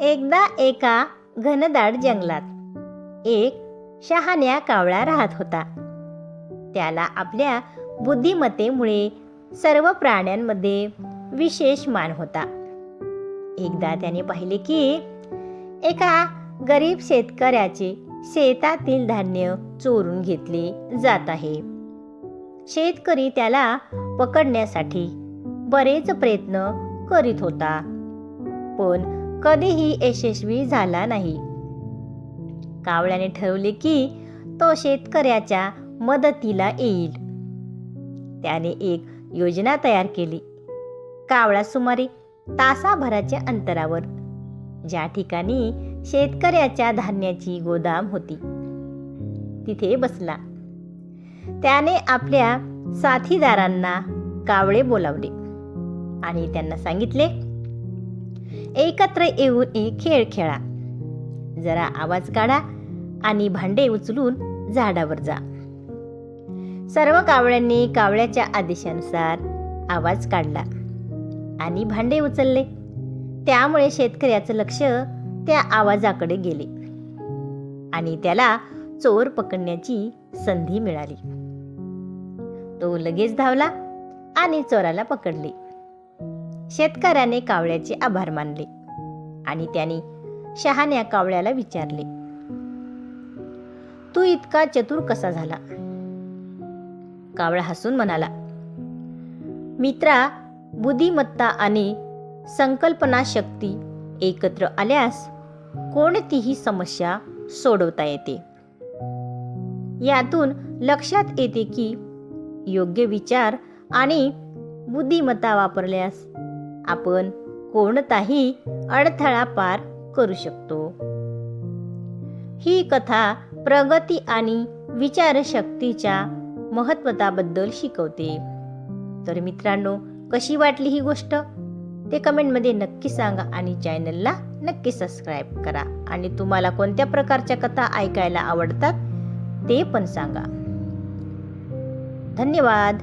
एकदा एका घनदाट जंगलात. एक शहाण्या कावळा राहत होता. त्याला आपल्या बुद्धिमत्तेमुळे सर्व प्राण्यांमध्ये विशेष मान होता. एकदा त्याने पाहिले की एका गरीब शेतकऱ्याचे शेतातील धान्य चोरून घेतले जात आहे. शेतकरी त्याला पकडण्यासाठी बरेच प्रयत्न करीत होता. पण कधीही यशस्वी झाला नाही. कावळ्याने ठरवले की तो शेतकऱ्याच्या मदतीला येईल. त्याने एक योजना तयार केली. कावळा सुमारे तासाभराच्या अंतरावर ज्या ठिकाणी शेतकऱ्याच्या धान्याची गोदाम होती तिथे बसला. त्याने आपल्या साथीदारांना कावळे बोलावले आणि त्यांना सांगितले एकत्र येऊन एक खेळ खेळा. जरा आवाज काढा आणि भांडे उचलून झाडावर जा. सर्व कावळ्यांनी कावळ्याच्या आदेशानुसार आवाज काढला आणि भांडे उचलले. त्यामुळे शेतकऱ्याचं लक्ष त्या आवाजाकडे गेले आणि त्याला चोर पकडण्याची संधी मिळाली. तो लगेच धावला आणि चोराला पकडले. शेतकऱ्याने कावळ्याचे आभार मानले आणि त्याने शहाण्या कावळ्याला विचारले तू इतका चतुर कसा झाला? कावळा हसून म्हणाला मित्रा बुद्धिमत्ता आणि संकल्पना शक्ती एकत्र आल्यास कोणतीही समस्या सोडवता येते. यातून लक्षात येते की योग्य विचार आणि बुद्धिमत्ता वापरल्यास आपण कोणताही अडथळा पार करू शकतो. ही कथा प्रगती आणि विचारशक्तीच्या महत्त्वताबद्दल शिकवते. तर मित्रांनो कशी वाटली ही गोष्ट? ते कमेंटमध्ये नक्की सांगा आणि चॅनलला नक्की सबस्क्राईब करा. आणि तुम्हाला कोणत्या प्रकारच्या कथा ऐकायला आवडतात ते पण सांगा. धन्यवाद!